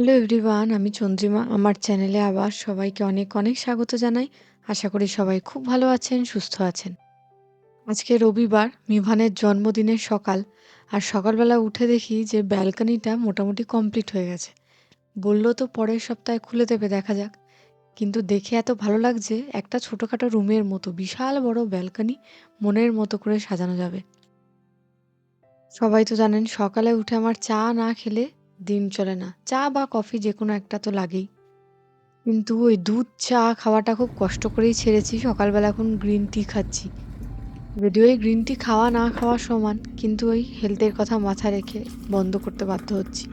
Hello everyone আমি চন্দ্রিমা। আমার চ্যানেলে আবার সবাইকে অনেক অনেক স্বাগত জানাই। আশা করি সবাই খুব ভালো আছেন, সুস্থ আছেন। আজকে রবিবার, মিভানের জন্মদিনের সকাল। আর সকালবেলা উঠে দেখি যে ব্যালকনিটা মোটামুটি কমপ্লিট হয়ে গেছে। বলল তো পরের সপ্তাহে খুলে দেবে, দেখা যাক। কিন্তু দেখে এত ভালো লাগছে, একটা ছোটোখাটো রুমের মতো, বিশাল বড় ব্যালকনি মনের মতো করে সাজানো যাবে। সবাই তো জানেন, সকালে উঠে আমার চা না খেলে দিন চলে না। চা বা কফি যে কোনো একটা তো লাগেই। কিন্তু ওই দুধ, চা খাওয়াটা খুব কষ্ট করেই ছেড়েছি। সকালবেলা এখন গ্রিন টি খাচ্ছি। যদিও এই গ্রিন টি খাওয়া না খাওয়া সমান, কিন্তু ওই হেলথের কথা মাথা রেখে বন্ধ করতে বাধ্য হচ্ছি।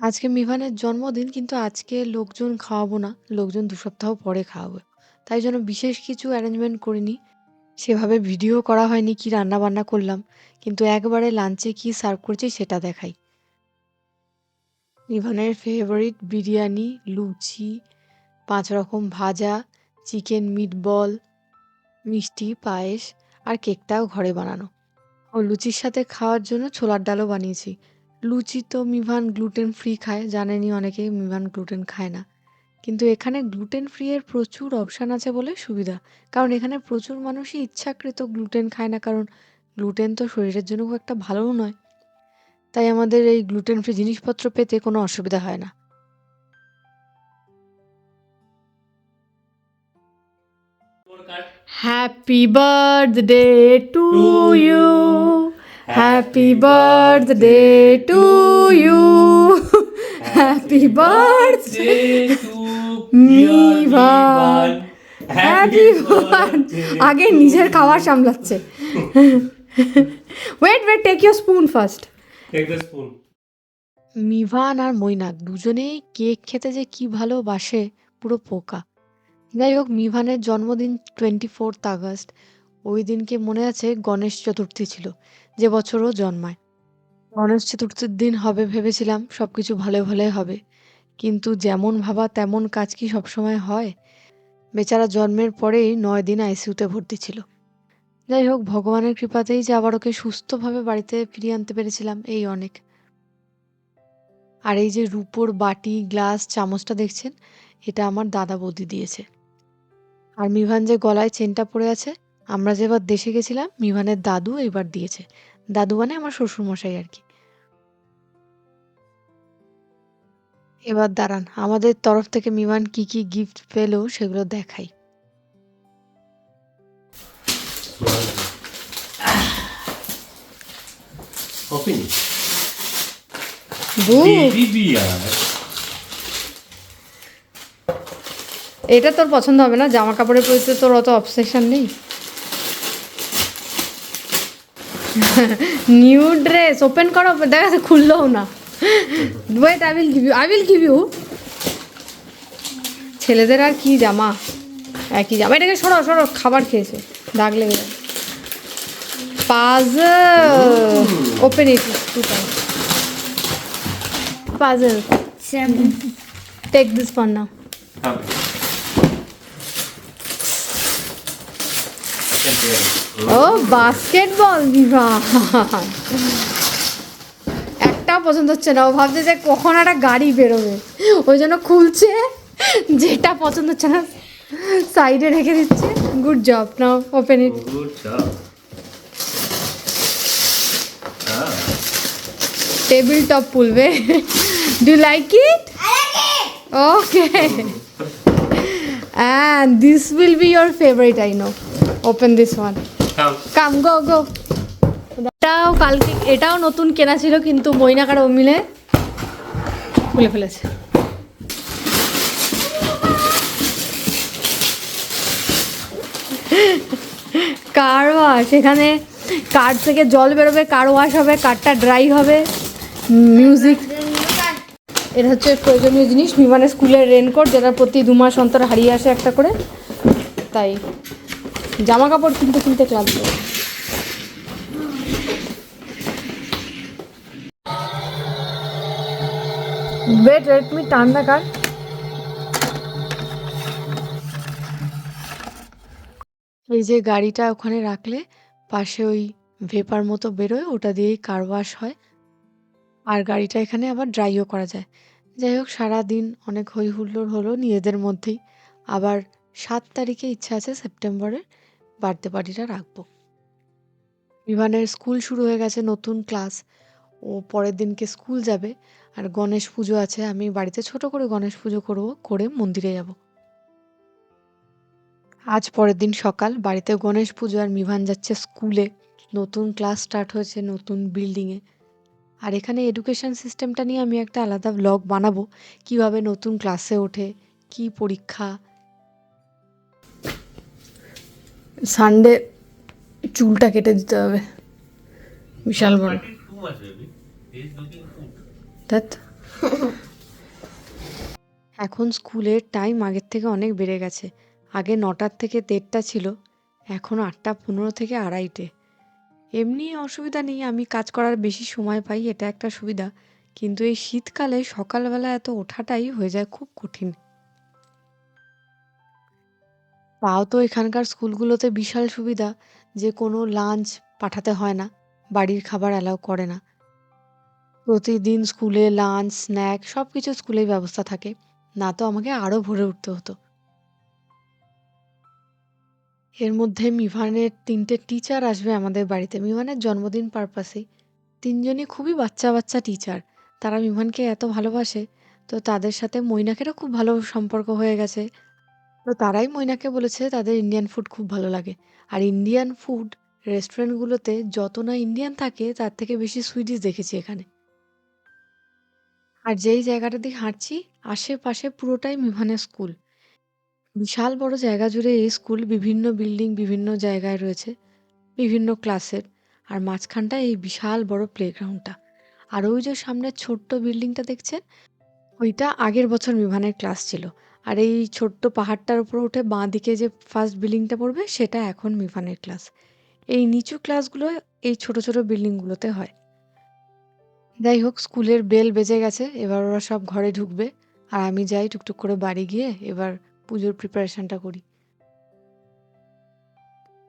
আজকে মিভানের জন্মদিন, কিন্তু আজকে লোকজন খাওয়াবো না। লোকজন দু সপ্তাহ পরে খাওয়াবো। তাই জন্য বিশেষ কিছু অ্যারেঞ্জমেন্ট করিনি। সেভাবে ভিডিও করা হয়নি কি রান্না বান্না করলাম, কিন্তু একবারে লাঞ্চে কি সার্ভ করছি সেটা দেখাই। ইভানের ফেভারিট বিরিয়ানি, লুচি, পাঁচ রকম ভাজা, চিকেন মিটবল মিষ্টি, পায়েস আর কেকটাও ঘরে বানানো। ও লুচির সাথে খাওয়ার জন্য ছোলার ডালও বানিয়েছি। লুচি তো মিভান গ্লুটেন ফ্রি খায় জানেনি অনেকেই মিভান গ্লুটেন খায় না। কিন্তু এখানে গ্লুটেন ফ্রি এর প্রচুর অপশান আছে বলে সুবিধা। কারণ এখানে প্রচুর মানুষই ইচ্ছাকৃত গ্লুটেন খায় না, কারণ গ্লুটেন তো শরীরের জন্য খুব একটা ভালোও নয়। তাই আমাদের এই গ্লুটেন ফ্রি জিনিসপত্র পেতে কোনো অসুবিধা হয় না। Happy birthday to you happy birthday to you happy birthday Mivan happy আগে নিজের খাবার সামলাচ্ছে। Wait wait take your spoon first Take the spoon. Mivan আর মৈনাক দুজনেই কেক খেতে যে কি ভালোবাসে পুরো পোকা। যাই হোক মিভানের জন্মদিন টোয়েন্টি ফোর্থ আগস্ট। ওই দিনকে মনে আছে গণেশ চতুর্থী ছিল যে বছরও জন্মায়। গণেশ চতুর্থীর দিন হবে ভেবেছিলাম সব কিছু ভালো ভালোই হবে। কিন্তু যেমন ভাবা তেমন কাজ কি সবসময় হয়? বেচারা জন্মের পরেই নয় দিন আইসিইউতে ভর্তি ছিল। যাই হোক, ভগবানের কৃপাতেই যে আবার ওকে সুস্থভাবে বাড়িতে ফিরিয়ে আনতে পেরেছিলাম, এই অনেক। আর এই যে রুপোর বাটি, গ্লাস, চামচটা দেখছেন, এটা আমার দাদা বৌদি দিয়েছে। আর মিভান যে গলায় চেনটা পড়ে আছে, আমরা যে এবার দেশে গেছিলাম, মিভানের দাদু এবার দিয়েছে। দাদু মানে আমার শ্বশুরমশাই আর কি। এবার দাঁড়ান আমাদের তরফ থেকে মিমান কি কি গিফট পেল সেগুলো দেখাই। এটা তোর পছন্দ হবে না? জামা কাপড়ের প্রতি তোর অত অবসেশন নেই? নিউ ড্রেস ওপেন করো দেখা যাচ্ছে খুললেও না। Wait I will give you I will give you ছেলেদের আর কি জামা? একই জামা। এটাকে সরো সরো খাবার খেয়েছে। দাগ লেগে যাবে puzzle open it to time puzzle. Take this for now O basketball বিভাগ একটাও পছন্দ হচ্ছে না। ও ভাবছে যে কখন একটা গাড়ি বেরোবে। ওই জন্য খুলছে যেটা পছন্দ হচ্ছে না সাইডে রেখে দিচ্ছে। Good job now open it table top পুলবে do like it okay and this will be your favourite I know open this one come. Come go go এটাও কালকে, এটাও নতুন কেনা ছিল কিন্তু মৈনাকার ও মিলে খুলে ফেলেছে। কার ওয়াশ এখানে কার থেকে জল বেরোবে কার ওয়াশ হবে কারটা ড্রাই হবে। মিউজিক এটা হচ্ছে প্রয়োজনীয় জিনিস, বিমানের স্কুলের রেনকোট যেটা প্রতি দু মাস অন্তর হারিয়ে আসে একটা করে। তাই, জামা কাপড় কিনতে কিনতে ক্লান্ত। ওয়েট তুমি টান না কার এই যে গাড়িটা ওখানে রাখলে, পাশে ওই ভেপার মতো বেরোয়, ওটা দিয়েই কার ওয়াশ হয়। আর গাড়িটা এখানে আবার ড্রাইও করা যায়। যাই হোক, সারাদিন অনেক হই হুল্লোড় হলো নিজেদের মধ্যেই। আবার সাত তারিখে ইচ্ছা আছে সেপ্টেম্বরের বার্থডে পার্টিটা রাখব। বিমানের স্কুল শুরু হয়ে গেছে নতুন ক্লাস। ও পরের দিনকে স্কুল যাবে। আর গণেশ পুজো আছে আমি বাড়িতে ছোট করে গণেশ পুজো করব করে মন্দিরে যাব। আজ পরের দিন সকাল বাড়িতে গণেশ পুজো আর মিভান যাচ্ছে স্কুলে। নতুন ক্লাস স্টার্ট হয়েছে নতুন বিল্ডিংয়ে আর এখানে এডুকেশন সিস্টেমটা নিয়ে আমি একটা আলাদা ব্লগ বানাবো কীভাবে নতুন ক্লাসে ওঠে কি পরীক্ষা। সানডে চুলটা কেটে দিতে হবে। বিশাল বড়। ধ্যাৎ। এখন স্কুলের টাইম আগের থেকে অনেক বেড়ে গেছে। আগে নটার থেকে দেড়টা ছিল, এখন আটটা পনেরো থেকে আড়াইটে। এমনি অসুবিধা নেই, আমি কাজ করার বেশি সময় পাই, এটা একটা সুবিধা। কিন্তু এই শীতকালে সকালবেলা এত ওঠাটাই হয়ে যায় খুব কঠিন। তাও তো এখানকার স্কুলগুলোতে বিশাল সুবিধা যে কোনো লাঞ্চ পাঠাতে হয় না, বাড়ির খাবার অ্যালাউ করে না। প্রতিদিন স্কুলে লাঞ্চ স্ন্যাক সব কিছু স্কুলেই ব্যবস্থা থাকে। না তো আমাকে আরও ভরে উঠতে হতো। এর মধ্যে মিভানের তিনটে টিচার আসবে আমাদের বাড়িতে। মিভানের জন্মদিন পারপাসেই তিনজনই খুবই বাচ্চা বাচ্চা টিচার তারা মিভানকে এত ভালোবাসে। তো তাদের সাথে মৈনাকেরও খুব ভালো সম্পর্ক হয়ে গেছে। তো তারাই মৈনাকে বলেছে তাদের ইন্ডিয়ান ফুড খুব ভালো লাগে। আর ইন্ডিয়ান ফুড রেস্টুরেন্টগুলোতে যত না ইন্ডিয়ান থাকে, তার থেকে বেশি সুইডিশ দেখেছি এখানে। আর যেই জায়গাটা দিয়ে হাঁটছি, আশেপাশে পুরোটাই মিভানের স্কুল। বিশাল বড় জায়গা জুড়ে এই স্কুল বিভিন্ন বিল্ডিং বিভিন্ন জায়গায় রয়েছে, বিভিন্ন ক্লাসের। আর মাঝখানটা এই বিশাল বড় প্লেগ্রাউন্ডটা আর ওই যে সামনে ছোট্ট বিল্ডিংটা দেখছেন? ওইটা আগের বছর মিভানের ক্লাস ছিল। আর এই ছোট্ট পাহাড়টার উপর উঠে বাঁ দিকে যে ফার্স্ট বিল্ডিংটা পড়বে, সেটা এখন মিভানের ক্লাস। এই নিচু ক্লাসগুলো এই ছোট ছোট বিল্ডিংগুলোতে হয়। যাই হোক, স্কুলের বেল বেজে গেছে, এবার ওরা সব ঘরে ঢুকবে, আর আমি যাই টুকটুক করে বাড়ি গিয়ে এবার পুজোর প্রিপারেশনটা করি।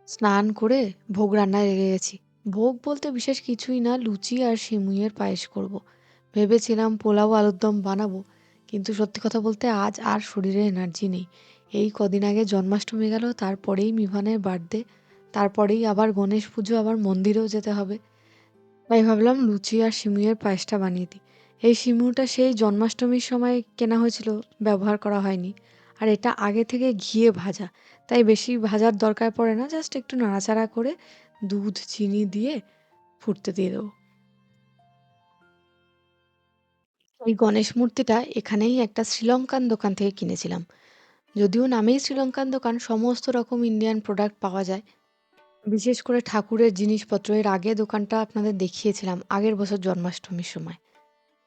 স্নান করে ভোগ রান্নায় লেগে গেছি। ভোগ বলতে বিশেষ কিছুই না, লুচি আর সিমুইয়ের পায়েস করব। ভেবেছিলাম পোলাও আলুর দম বানাবো, কিন্তু সত্যি কথা বলতে আজ আর শরীরে এনার্জি নেই। এই কদিন আগে জন্মাষ্টমী গেল, তারপরেই মিভানের বার্থডে তারপরেই আবার গণেশ পুজো, আবার মন্দিরেও যেতে হবে। তাই ভাবলাম লুচি আর সিমুইয়ের পায়েসটা বানিয়ে দিই। এই শিমুটা সেই জন্মাষ্টমীর সময় কেনা হয়েছিল, ব্যবহার করা হয়নি। আর এটা আগে থেকে ঘিয়ে ভাজা, তাই বেশি ভাজার দরকার পড়ে না, জাস্ট একটু নাড়াচাড়া করে দুধ, চিনি দিয়ে ফুটতে দিয়ে দেবো। এই গণেশ মূর্তিটা এখানেই একটা শ্রীলঙ্কান দোকান থেকে কিনেছিলাম। যদিও নামেই শ্রীলঙ্কান দোকান, সমস্ত রকম ইন্ডিয়ান প্রোডাক্ট পাওয়া যায়। বিশেষ করে ঠাকুরের জিনিসপত্র, এর আগে দোকানটা আপনাদের দেখিয়েছিলাম, আগের বছর জন্মাষ্টমীর সময়।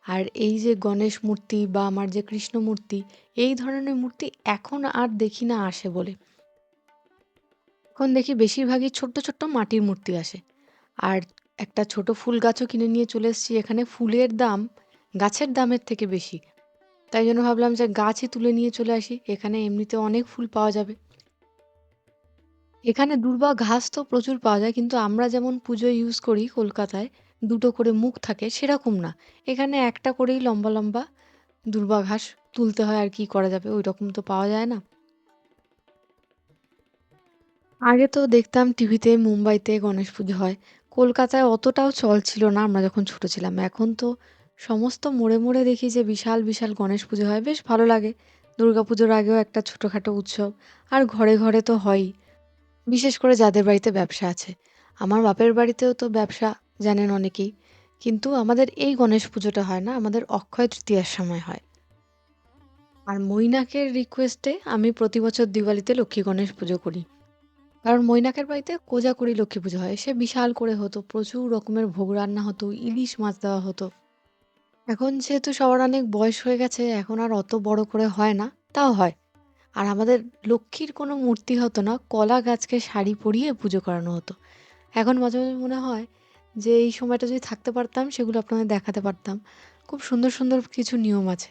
আর এই যে গণেশ মূর্তি বা আমার যে কৃষ্ণ মূর্তি, এই ধরনের মূর্তি এখন আর দেখি না আসে বলে। এখন দেখি বেশিরভাগই ছোট্ট ছোট্ট মাটির মূর্তি আসে। আর একটা ছোট ফুল গাছও কিনে নিয়ে চলে এসেছি, এখানে ফুলের দাম গাছের দামের থেকে বেশি। তাই জন্য ভাবলাম যে গাছই তুলে নিয়ে চলে আসি, এখানে এমনিতে অনেক ফুল পাওয়া যাবে। এখানে দূর্বা ঘাস তো প্রচুর পাওয়া যায়, কিন্তু আমরা যেমন পুজোয় ইউজ করি কলকাতায়, দুটো করে মুখ থাকে সেরকম না। এখানে একটা করেই লম্বা লম্বা দূর্বা ঘাস তুলতে হয় আর কি করা যাবে ওই রকম তো পাওয়া যায় না। আগে তো দেখতাম টিভিতে, মুম্বাইতে গণেশ পুজো হয়। কলকাতায় অতটাও চল ছিল না আমরা যখন ছোট ছিলাম। এখন তো সমস্ত মোড়ে মোড়ে দেখি যে বিশাল বিশাল গণেশ পুজো হয়, বেশ ভালো লাগে। দুর্গাপুজোর আগেও একটা ছোটোখাটো উৎসব, আর ঘরে ঘরে তো হয়ই। বিশেষ করে যাদের বাড়িতে ব্যবসা আছে। আমার বাপের বাড়িতেও তো ব্যবসা জানেন অনেকেই। কিন্তু আমাদের এই গণেশ পুজোটা হয় না, আমাদের অক্ষয় তৃতীয়ার সময় হয়। আর মৈনাকের রিকোয়েস্টে আমি প্রতি বছর দিওয়ালিতে লক্ষ্মী গণেশ পুজো করি। কারণ মৈনাকের বাড়িতে কোজাকুড়ি লক্ষ্মী পুজো হয়। সে বিশাল করে হতো, প্রচুর রকমের ভোগ রান্না হতো, ইলিশ মাছ দেওয়া হতো। এখন যেহেতু সবার অনেক বয়স হয়ে গেছে, এখন আর অত বড় করে হয় না, তাও হয়। আর আমাদের লক্ষ্মীর কোনো মূর্তি হতো না, কলা গাছকে শাড়ি পরিয়ে পুজো করানো হতো। এখন মাঝে মাঝে মনে হয় যে এই সময়টা যদি থাকতে পারতাম, সেগুলো আপনাদের দেখাতে পারতাম। খুব সুন্দর সুন্দর কিছু নিয়ম আছে।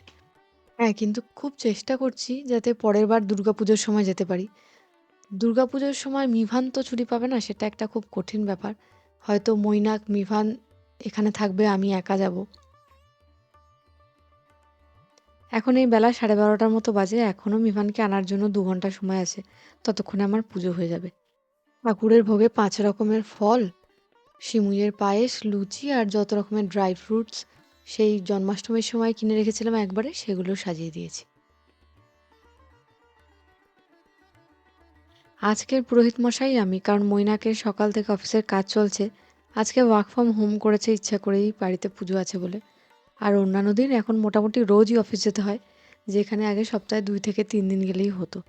হ্যাঁ কিন্তু খুব চেষ্টা করছি যাতে পরের বার দুর্গাপুজোর সময় যেতে পারি। দুর্গাপুজোর সময় মিভান তো ছুটি পাবে না, সেটা একটা খুব কঠিন ব্যাপার। হয়তো মৈনাক, মিভান এখানে থাকবে, আমি একা যাব। এখন এই বেলা সাড়ে বারোটার মতো বাজে এখনও মিভানকে আনার জন্য দু ঘণ্টা সময় আছে। ততক্ষণে আমার পুজো হয়ে যাবে। ঠাকুরের ভোগে পাঁচ রকমের ফল, শিমুইয়ের পায়েস, লুচি আর যত রকমের ড্রাই ফ্রুটস, সেই জন্মাষ্টমীর সময় কিনে রেখেছিলাম একবারে, সেগুলো সাজিয়ে দিয়েছি। আজকের পুরোহিত মশাই আমি, কারণ মৈনাকের সকাল থেকে অফিসের কাজ চলছে। আজকে ওয়ার্ক ফ্রম হোম করেছে, ইচ্ছা করেই বাড়িতে পুজো আছে বলে। আর অন্যান্য দিন এখন মোটামুটি রোজই অফিস যেতে হয়, যেখানে আগে সপ্তাহে দুই থেকে তিন দিন গেলেই হতো।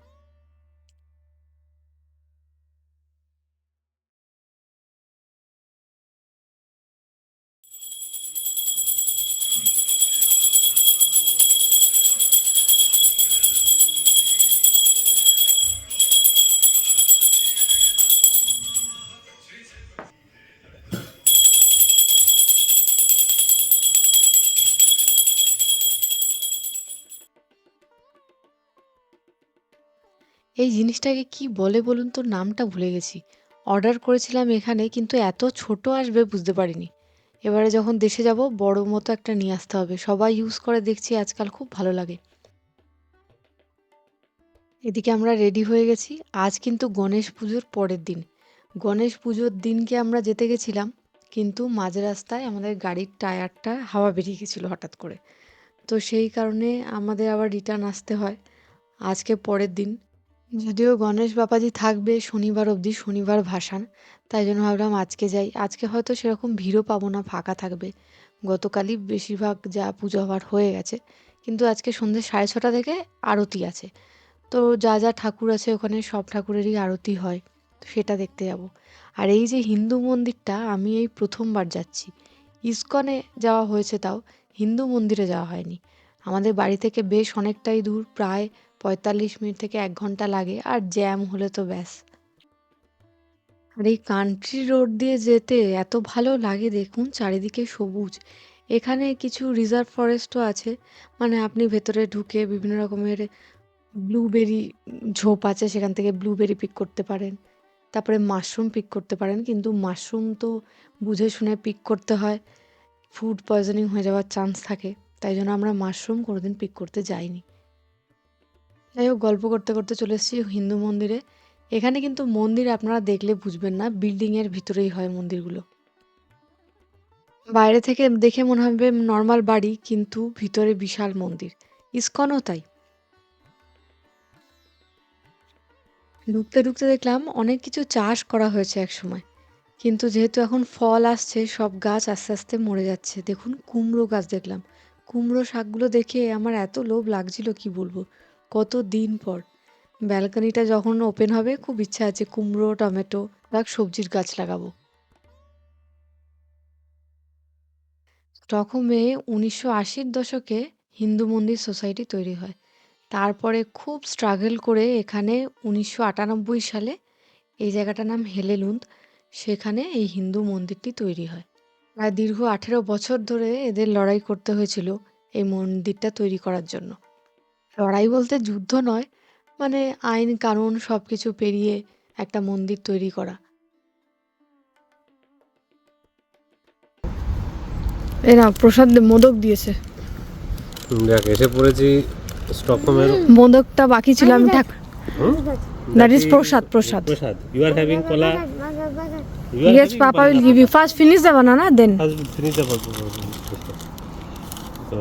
এই জিনিসটাকে কি বলে বলুন তো? নামটা ভুলে গেছি। অর্ডার করেছিলাম এখানে, কিন্তু এত ছোট আসবে বুঝতে পারিনি। এবারে যখন দেশে যাব, বড় মতো একটা নিয়ে আসতে হবে। সবাই ইউজ করে দেখছি, আজকাল খুব ভালো লাগে। এদিকে আমরা রেডি হয়ে গেছি। আজ কিন্তু গণেশ পুজোর পরের দিন। গণেশ পুজোর দিনকে আমরা যেতে গেছিলাম, কিন্তু মাঝ রাস্তায় আমাদের গাড়ির টায়ারটা হাওয়া বেরিয়ে গেছিল হঠাৎ করে। তো সেই কারণে আমাদের আবার রিটার্ন আসতে হয়। আজকে পরের দিন। যদিও গণেশ বাবাজি থাকবে শনিবার অবধি, শনিবার ভাসান। তাই জন্য ভাবলাম আজকে যাই। আজকে হয়তো সেরকম ভিড়ও পাবো না, ফাঁকা থাকবে। গতকালই বেশিরভাগ যা পুজো হওয়ার হয়ে গেছে। কিন্তু আজকে সন্ধ্যে সাড়ে ছটা থেকে আরতি আছে। তো যা যা ঠাকুর আছে ওখানে সব ঠাকুরেরই আরতি হয় সেটা দেখতে যাব। আর এই যে হিন্দু মন্দিরটা, আমি এই প্রথমবার যাচ্ছি। ইস্কনে যাওয়া হয়েছে তাও, হিন্দু মন্দিরে যাওয়া হয়নি। আমাদের বাড়ি থেকে বেশ অনেকটাই দূর, প্রায় পঁয়তাল্লিশ মিনিট থেকে এক ঘণ্টা লাগে, আর জ্যাম হলে তো ব্যাস। আর এই কান্ট্রি রোড দিয়ে যেতে এত ভালো লাগে দেখুন, চারিদিকে সবুজ। এখানে কিছু রিজার্ভ ফরেস্টও আছে মানে আপনি ভেতরে ঢুকে বিভিন্ন রকমের ব্লুবেরি ঝোপ আছে, সেখান থেকে ব্লুবেরি পিক করতে পারেন। তারপরে মাশরুম পিক করতে পারেন, কিন্তু মাশরুম তো বুঝে শুনে পিক করতে হয় ফুড পয়জনিং হয়ে যাওয়ার চান্স থাকে। তাই জন্য আমরা মাশরুম কোনোদিন পিক করতে যাইনি। যাই হোক, গল্প করতে করতে চলে এসেছি হিন্দু মন্দিরে। এখানে কিন্তু মন্দির আপনারা দেখলে বুঝবেন না বিল্ডিংয়ের ভিতরেই হয় মন্দিরগুলো। বাইরে থেকে দেখে মনে হবে নর্মাল বাড়ি, কিন্তু ভিতরে বিশাল মন্দির। ইস্কনও তাই। ঢুকতে ঢুকতে দেখলাম অনেক কিছু চাষ করা হয়েছে এক সময় কিন্তু যেহেতু এখন ফল আসছে, সব গাছ আস্তে আস্তে মরে যাচ্ছে। দেখুন, কুমড়ো গাছ দেখলাম। কুমড়ো শাকগুলো দেখে আমার এত লোভ লাগছিল, কি বলব? কত দিন পর। ব্যালকনিটা যখন ওপেন হবে, খুব ইচ্ছা আছে কুমড়ো, টমেটো বা সবজির গাছ লাগাবো। স্টকহোমে উনিশশো আশির দশকে হিন্দু মন্দির সোসাইটি তৈরি হয়। তারপরে খুব স্ট্রাগল করে এখানে উনিশশো আটানব্বই সালে এই জায়গাটার নাম হেলেলুন্দ, সেখানে এই হিন্দু মন্দিরটি তৈরি হয়। প্রায় দীর্ঘ আঠেরো বছর ধরে এদের লড়াই করতে হয়েছিল এই মন্দিরটা তৈরি করার জন্য। লড়াই বলতে যুদ্ধ নয় মানে আইন কানুন সব কিছু পেরিয়ে একটা মন্দির তৈরি করা। এ না প্রসাদ মোদক দিয়েছে। দেখ এসে পড়েছি স্টকহোমের। মোদকটা বাকি ছিল আমি ঠাক That is prasad, prasad. Prasad. You are having kola Yes, Papa will give you. First finish the banana, then. Finish the তো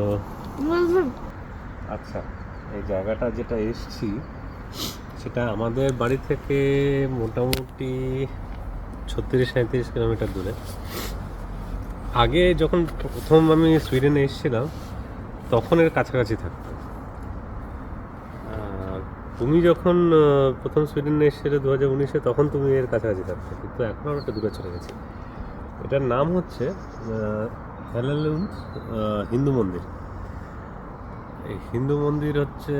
আচ্ছা। জায়গাটা যেটা এসছি, সেটা আমাদের বাড়ি থেকে মোটামুটি ছত্রিশ সাঁত্রিশ কিলোমিটার দূরে। আগে যখন প্রথম আমি সুইডেনে এসেছিলাম, তখন এর কাছাকাছি থাকতাম। আর তুমি যখন প্রথম সুইডেনে এসেছিলে দু হাজার উনিশে, তখন তুমি এর কাছাকাছি থাকতে। কিন্তু এখন অনেকটা দূরে চলে গেছি। এটার নাম হচ্ছে হ্যালালুন্স হিন্দু মন্দির। এই হিন্দু মন্দির হচ্ছে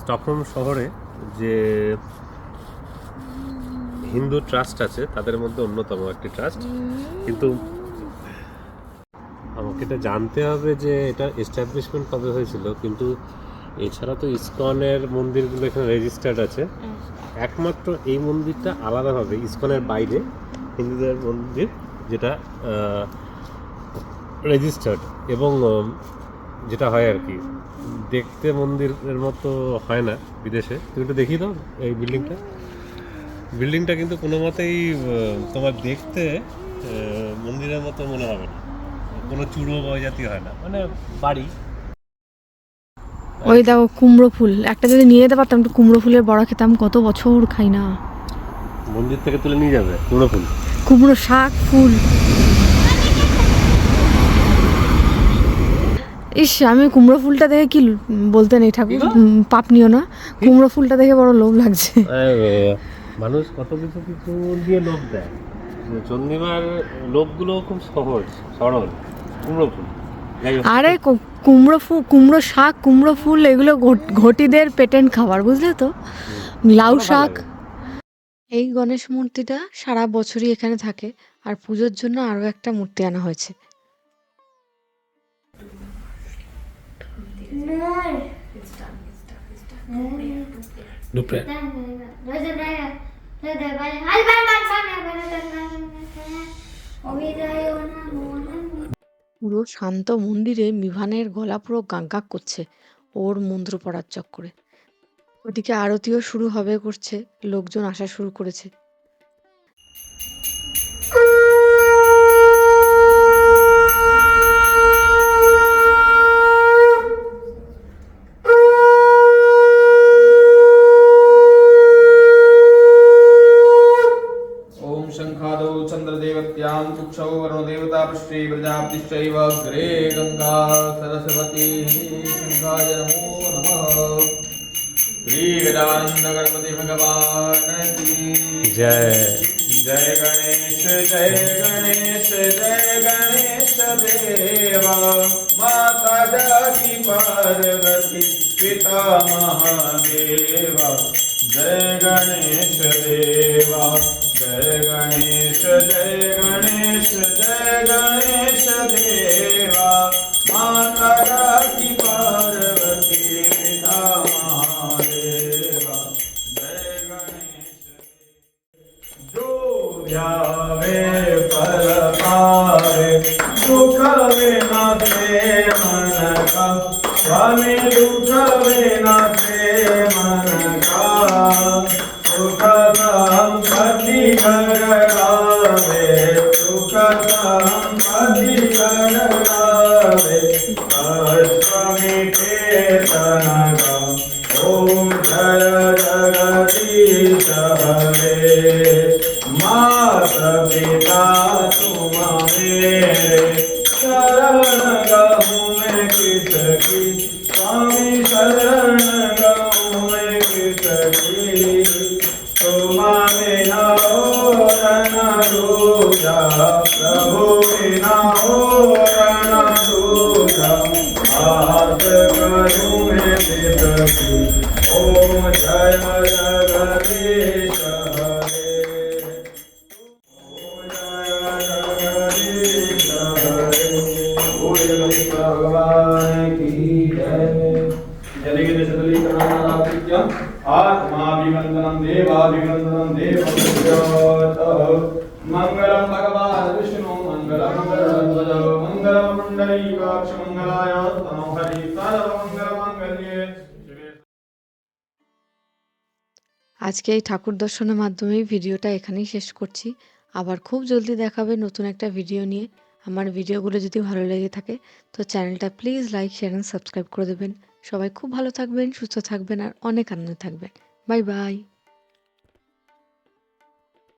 স্টকহোম শহরে যে হিন্দু ট্রাস্ট আছে, তাদের মধ্যে অন্যতম একটি ট্রাস্ট। কিন্তু আমাকে এটা জানতে হবে যে এটা এস্টাবলিশমেন্ট কবে হয়েছিল, কিন্তু এছাড়া তো ইসকনের মন্দিরগুলো এখানে রেজিস্টার্ড আছে। একমাত্র এই মন্দিরটা আলাদাভাবে ইসকনের বাইরে হিন্দুদের মন্দির যেটা রেজিস্টার্ড এবং যেটা হয় আর কি দেখতে মন্দিরের মতো হয় না বিদেশে। তুমি একটু দেখিয়ে দাও এই বিল্ডিংটা বিল্ডিংটা কিন্তু কোনো মতেই তোমার দেখতে মন্দিরের মতো মনে হবে না। কোনো চূড়ো বা জাতীয় হয় না। মানে বাড়ি। ওই দেখো কুমড়ো ফুল। একটা যদি নিয়ে যেতে পারতাম একটু কুমড়ো ফুলের বড়া খেতাম কত বছর খাই না। মন্দির থেকে তুলে নিয়ে যাবে কুমড়ো ফুল? কুমড়ো শাক ফুল। ইস আমি কুমড়ো ফুলটা দেখে কি বলতে নেই ঠাকুর পাপ নিও না। কুমড়ো ফুলটা দেখে বড় লোভ লাগছে। মানুষ কত কিছু কিছু দিয়ে লোভ দেয়। চন্দ্রিমার লোভগুলো খুব সহজ সরল কুমড়ো ফুল। আরে কুমড়ো ফুল কুমড়ো শাক কুমড়ো ফুল এগুলো ঘট- ঘটিদের পেটেন্ট খাবার বুঝলে তো? লাউ শাক। এই গণেশ মূর্তিটা সারা বছরই এখানে থাকে আর পুজোর জন্য আরও একটা মূর্তি আনা হয়েছে। দুপুরে পুরো শান্ত মন্দিরে মিভানের গলা পুরো গাঁক করছে ওর মন্ত্র পড়ার চক্করে। ওদিকে আরতিও শুরু হবে করছে। লোকজন আসা শুরু করেছে। प्रजापतिश्चैव अग्रे गङ्गा सरस्वती शङ्खाय नमो। नमः श्रीगजानन्दगणपति भगवान् जय। जय गणेश जय गणेश जय गणेश देवा। माता जाति पार्वती पिता महादेवा। जय गणेश देवा। जय गणेश जय गणेश जय गणेश देवा। माता जाति पार्वती पिता महादेवा। जय गणेश। जो ध्यावे पर पावे दुख विनाशे तुम जलिगिरि सदलीकरणानाकृत्यम् आत्माभिवन्दनं देवाभिवन्दनं देवमुद्योत मङ्गलं भगवान् विष्णु मङ्गलं गरुडध्वज मङ्गलं पुण्डरीकाक्ष मङ्गलाय तनो हरि सर्वमङ्गलमाङ्गल्ये शिवे আজকে এই ঠাকুর দর্শনের মাধ্যমেই ভিডিওটা এখানেই শেষ করছি আবার খুব জলদি দেখাবে নতুন একটা ভিডিও নিয়ে আমার ভিডিওগুলো যদি ভালো লেগে থাকে তো চ্যানেলটা please like share and subscribe করে দেবেন সবাই খুব ভালো থাকবেন সুস্থ থাকবেন আর অনেক আনন্দে থাকবেন বাই বাই।